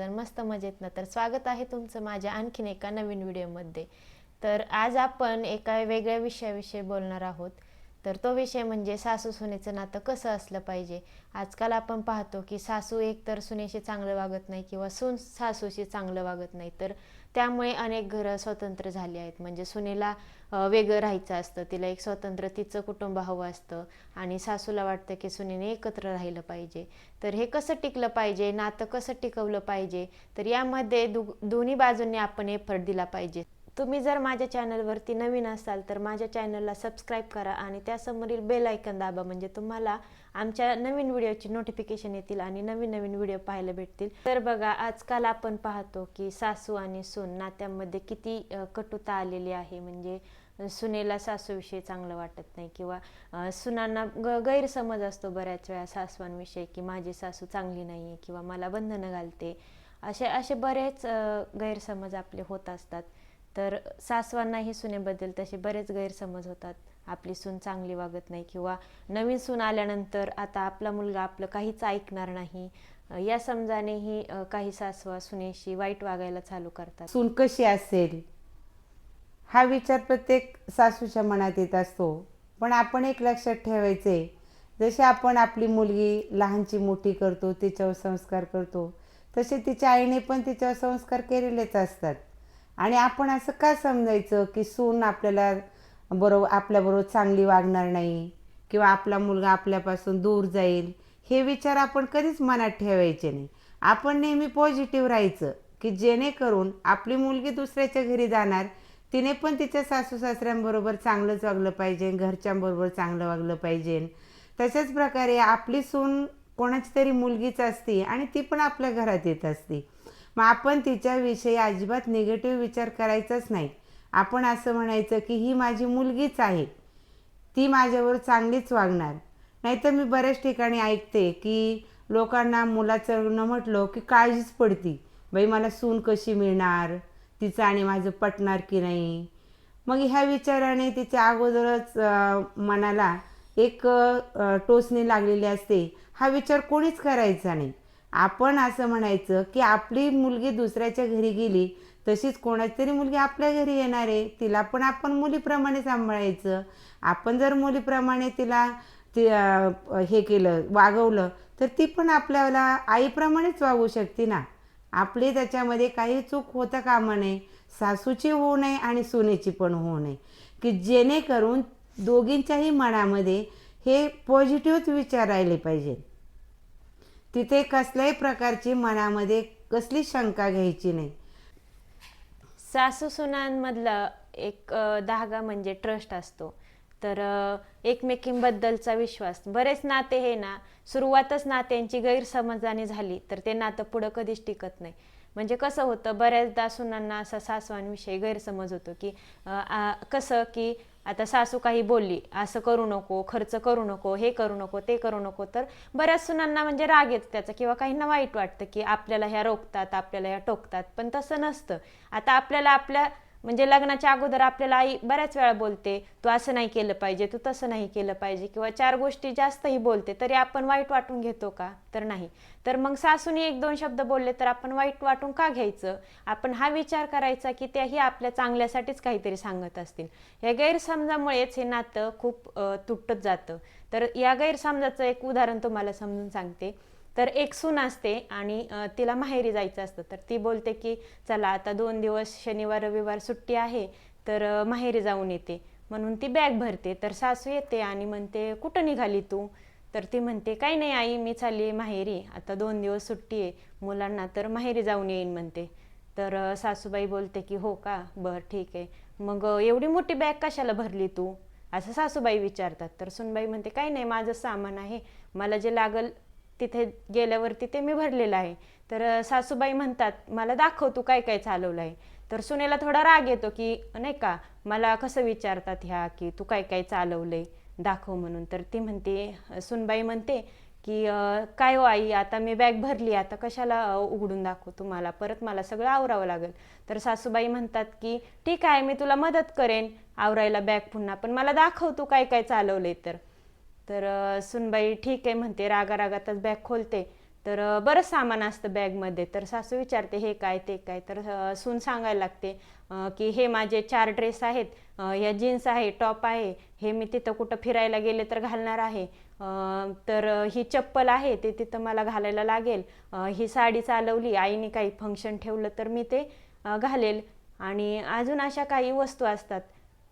सर्वजण मस्त मजेत ना तर स्वागत आहे तुमचं माझ्या आणखीन एका नवीन व्हिडिओमध्ये. तर आज आपण एका वेगळ्या विषयाविषयी बोलणार आहोत. तर तो विषय म्हणजे सासू सुनेचं नातं कसं असलं पाहिजे? आजकाल आपण पाहतो की सासू एक तर सुनेशी चांगलं वागत नाही किंवा सून सासूशी चांगलं वागत नाही. तर त्यामुळे अनेक घरं स्वतंत्र झाली आहेत. म्हणजे सुनेला वेगळं राहायचं असतं. तिला एक स्वतंत्र तिचं कुटुंब हवं असतं आणि सासूला वाटतं की सुनेने एकत्र राहिलं पाहिजे. तर हे कसं टिकलं पाहिजे? नातं कसं टिकवलं पाहिजे? तर यामध्ये दु दोन्ही बाजूंनी आपण एफर्ट दिला पाहिजे. तुम्ही जर माझ्या चॅनलवरती नवीन असाल तर माझ्या चॅनलला सबस्क्राईब करा आणि त्यासमोरील बेल ऐकन दाबा. म्हणजे तुम्हाला आमच्या नवीन व्हिडिओची नोटिफिकेशन येतील आणि नवीन नवीन व्हिडिओ पाहायला भेटतील. तर बघा आजकाल आपण पाहतो की सासू आणि सून नात्यामध्ये किती कटुता आलेली आहे. म्हणजे सुनेला सासूविषयी चांगलं वाटत नाही किंवा सुनांना ग गैरसमज असतो बऱ्याच वेळा सासवांविषयी की माझी सासू चांगली नाही आहे किंवा मला बंधनं घालते. असे असे बरेच गैरसमज आपले होत असतात. तर सासवांनाही सुनेबद्दल तसे बरेच गैरसमज होतात. आपली सून चांगली वागत नाही किंवा नवीन सून आल्यानंतर आता आपला मुलगा आपलं काहीच ऐकणार नाही. या समजानेही काही सासवा सुनेशी वाईट वागायला चालू करतात. सून कशी असेल? हा विचार प्रत्येक सासूच्या मनात येत असतो. पण आपण एक लक्षात ठेवायचे जसे आपण आपली मुलगी लहानची मोठी करतो तिच्यावर संस्कार करतो तसे तिच्या आईने पण तिच्यावर संस्कार केलेलेच असतात. आणि आपण असं का समजायचं की सून आपल्याला बरोबर आपल्याबरोबर चांगली वागणार नाही किंवा आपला मुलगा आपल्यापासून दूर जाईल हे विचार आपण कधीच मनात ठेवायचे नाही. आपण नेहमी पॉझिटिव्ह राहायचं की जेणेकरून आपली मुलगी दुसऱ्याच्या घरी जाणार तिने पण तिच्या सासू सासऱ्यांबरोबर चांगलंच वागलं पाहिजे घरच्यांबरोबर चांगलं वागलं पाहिजे. तशाच प्रकारे आपली सून कोणाची तरी मुलगीच असते आणि ती पण आपल्या घरात येत असते. मग आपण तिच्याविषयी अजिबात निगेटिव्ह विचार करायचाच नाही. आपण असं म्हणायचं की ही माझी मुलगीच आहे. ती माझ्यावर चांगलीच वागणार. नाहीतर मी बऱ्याच ठिकाणी ऐकते की लोकांना मुलाचं लग्न म्हटलं की काळजीच पडती. बाई मला सून कशी मिळणार? तिचं आणि माझं पटणार की नाही? मग ह्या विचाराने तिच्या अगोदरच मनाला एक टोचणी लागलेली असते. हा विचार कोणीच करायचा नाही. आपण असं म्हणायचं की आपली मुलगी दुसऱ्याच्या घरी गेली तशीच कोणाची तरी मुलगी आपल्या घरी येणार आहे तिला पण आपण मुलीप्रमाणे सांभाळायचं. आपण जर मुलीप्रमाणे तिला ती हे केलं वागवलं तर ती पण आपल्याला आईप्रमाणेच वागू शकते ना. आपली त्याच्यामध्ये काही चूक होता कामा नये सासूची होऊ नये आणि सुनेची पण होऊ नये. की जेणेकरून दोघींच्याही मनामध्ये हे पॉझिटिव्हच विचार राहिले पाहिजेत. तिथे कसल्याही प्रकारची मनामध्ये कसली शंका घ्यायची नाही. सासू सुनांमधला एक धागा म्हणजे ट्रस्ट असतो. तर एकमेकींबद्दलचा विश्वास. बरेच नाते हे ना सुरुवातच नात्यांची गैरसमजाने झाली तर ते नातं पुढं कधीच टिकत नाही. म्हणजे कसं होतं बऱ्याचदा सुनांना असा सासवांविषयी गैरसमज होतो की आ, कसं की आता सासू काही बोलली असं करू नको खर्च करू नको हे करू नको ते करू नको तर बऱ्याच सुनांना म्हणजे राग येतो त्याचा किंवा काहींना वाईट वाटतं की आपल्याला ह्या रोखतात आपल्याला ह्या टोकतात पण तसं नसतं. आता आपल्याला आपल्या म्हणजे लग्नाच्या अगोदर आपल्याला आई बऱ्याच वेळा बोलते तू असं नाही केलं पाहिजे तू तसं नाही केलं पाहिजे किंवा चार गोष्टी जास्तही बोलते तरी आपण वाईट वाटून घेतो का? तर नाही. तर मग सासूने एक दोन शब्द बोलले तर आपण वाईट वाटून का घ्यायचं? आपण हा विचार करायचा की त्याही आपल्या चांगल्यासाठीच काहीतरी सांगत असतील. या गैरसमजामुळेच हे नातं खूप तुटत जातं. तर या गैरसमजाचं एक उदाहरण तुम्हाला समजून सांगते. तर एक सून असते आणि तिला माहेरी जायचं असतं. तर ती बोलते की चला आता दोन दिवस शनिवार रविवार सुट्टी आहे तर माहेरी जाऊन येते. म्हणून ती बॅग भरते. तर सासू येते आणि म्हणते कुठं निघाली तू? तर ती म्हणते काही नाही आई मी चालली माहेरी. आता दोन दिवस सुट्टी आहे. मुलांना तर माहेरी जाऊन येईन म्हणते. तर सासूबाई बोलते की हो का? बरं ठीक आहे. मग एवढी मोठी बॅग कशाला भरली तू? असं सासूबाई विचारतात. तर सुनबाई म्हणते काही नाही माझं सामान आहे. मला जे लागल तिथे गेल्यावरती ते मी भरलेलं आहे. तर सासूबाई म्हणतात मला दाखव तू काय काय चालवलं आहे. तर सुनेला थोडा राग येतो की नाही का मला कसं विचारतात ह्या की तू काय काय चालवलंय? दाखव म्हणून. तर ती म्हणते सुनबाई म्हणते की काय हो आई आता मी बॅग भरली आता कशाला उघडून दाखवू तुम्हाला? परत मला सगळं आवरावं लागेल. तर सासूबाई म्हणतात की ठीक आहे मी तुला मदत करेन आवरायला बॅग पुन्हा पण मला दाखव तू काय काय चालवलंय तर. तर सुनबाई ठीक आहे म्हणते रागा रागातच बॅग खोलते. तर बरंच सामान असतं बॅगमध्ये तर सासू विचारते हे काय ते काय? तर सून सांगायला लागते की हे माझे चार ड्रेस आहेत. ह्या जीन्स आहे टॉप आहे. हे मी तिथं कुठं फिरायला गेले तर घालणार आहे. तर ही चप्पल आहे ते तिथं मला घालायला लागेल. ही साडी चालवली आईने काही फंक्शन ठेवलं तर मी ते घालेल. आणि अजून अशा काही वस्तू असतात.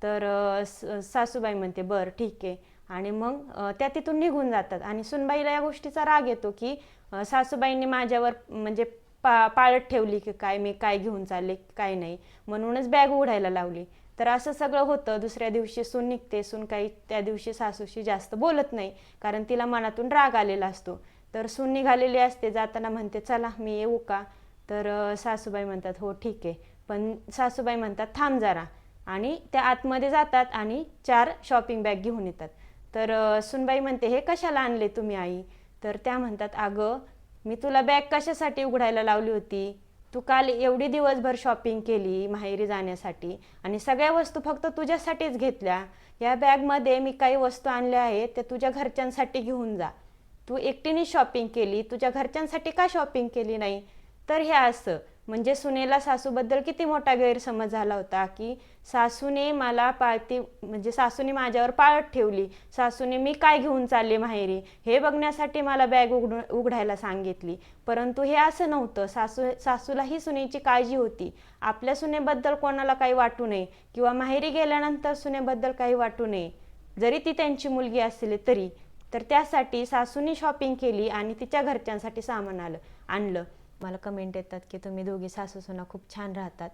तर स- सासूबाई म्हणते बरं ठीक आहे. आणि मग त्या तिथून निघून जातात. आणि सुनबाईला या गोष्टीचा राग येतो की सासूबाईंनी माझ्यावर म्हणजे पा पाळत ठेवली की काय मी काय घेऊन चालले काय नाही. म्हणूनच बॅग उघडायला लावली. तर असं सगळं होतं. दुसऱ्या दिवशी सून निघते. सून काही त्या दिवशी सासूशी जास्त बोलत नाही कारण तिला मनातून राग आलेला असतो. तर सून निघालेली असते. जाताना म्हणते चला मी येऊ का? तर सासूबाई म्हणतात हो ठीक आहे. पण सासूबाई म्हणतात थांब जरा. आणि त्या आतमध्ये जातात आणि चार शॉपिंग बॅग घेऊन येतात. तर सुनबाई म्हणते हे कशाला आणले तुम्ही आई? तर त्या म्हणतात अगं मी तुला बॅग कशासाठी उघडायला लावली होती? तू काल एवढी दिवसभर शॉपिंग केली माहेरी जाण्यासाठी आणि सगळ्या वस्तू फक्त तुझ्यासाठीच घेतल्या. या बॅगमध्ये मी काही वस्तू आणल्या आहेत त्या तुझ्या घरच्यांसाठी घेऊन जा. तू एकटीने शॉपिंग केली तुझ्या घरच्यांसाठी का शॉपिंग केली नाही? तर हे असं म्हणजे सुनेला सासूबद्दल किती मोठा गैरसमज झाला होता की सासूने मला पाळती म्हणजे सासूने माझ्यावर पाळत ठेवली. सासूने मी काय घेऊन चालले माहेरी? हे बघण्यासाठी मला बॅग उघड उघडायला सांगितली. परंतु हे असं नव्हतं. सासू सासूलाही सुनेची काळजी होती. आपल्या सुनेबद्दल कोणाला काही वाटू नये किंवा माहेरी गेल्यानंतर सुनेबद्दल काही वाटू नये. जरी ती त्यांची मुलगी असली तरी. तर त्यासाठी सासूने शॉपिंग केली आणि तिच्या घरच्यांसाठी सामान आलं आणलं. मला कमेंट येतात की तुम्ही दोघी सासू सुना खूप छान राहतात.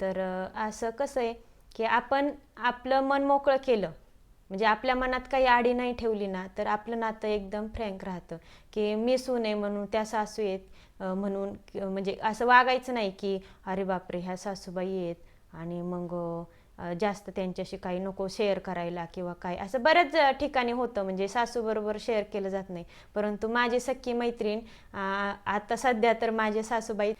तर असं कसं आहे की आपण आपलं मन मोकळं केलं म्हणजे आपल्या मनात काही आडी नाही ठेवली ना तर आपलं नातं एकदम फ्रँक राहतं. की मी सून आहे म्हणून त्या सासू आहेत म्हणून म्हणजे असं वागायचं नाही की अरे बापरे ह्या सासूबाई आहेत आणि मग जास्त त्यांच्याशी काही नको शेअर करायला किंवा काय. असं बऱ्याच ठिकाणी होतं. म्हणजे सासूबरोबर शेअर केलं जात नाही. परंतु माझी सख्खी मैत्रीण आता सध्या तर माझे सासूबाई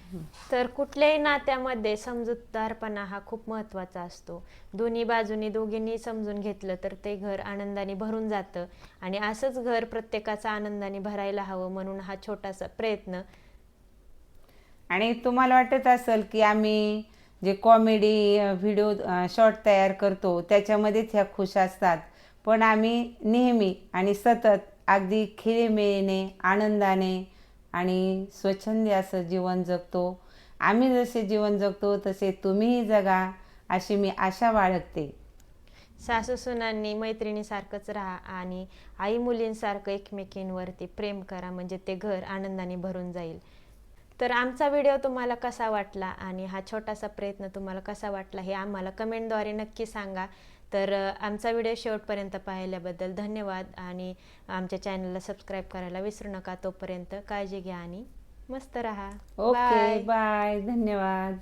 तर कुठल्याही नात्यामध्ये समजूतदारपणा हा खूप महत्त्वाचा असतो. दोन्ही बाजूनी दोघींनी समजून घेतलं तर ते घर आनंदाने भरून जातं. आणि असंच घर प्रत्येकाचं आनंदाने भरायला हवं म्हणून हा छोटासा प्रयत्न. आणि तुम्हाला वाटत असेल की आम्ही जे कॉमेडी व्हिडिओ शॉर्ट तयार करतो त्याच्यामध्येच ह्या खुश असतात. पण आम्ही नेहमी आणि सतत अगदी खिळेमेळीने आनंदाने आणि स्वच्छंदी असं जीवन जगतो. आम्ही जसे जीवन जगतो तसे तुम्हीही जगा अशी मी आशा बाळगते. सासू सुनांनी मैत्रिणीसारखंच राहा आणि आई मुलींसारखं एकमेकींवरती प्रेम करा म्हणजे ते घर आनंदाने भरून जाईल. तर आमचा व्हिडिओ तुम्हाला कसा वाटला आणि हा छोटासा प्रयत्न तुम्हाला कसा वाटला हे आम्हाला कमेंटद्वारे नक्की सांगा. तर आमचा व्हिडिओ शेवटपर्यंत पाहिल्याबद्दल धन्यवाद आणि आमच्या चॅनलला सबस्क्राईब करायला विसरू नका तोपर्यंत काळजी घ्या आणि मस्त राहा. ओके. बाय धन्यवाद.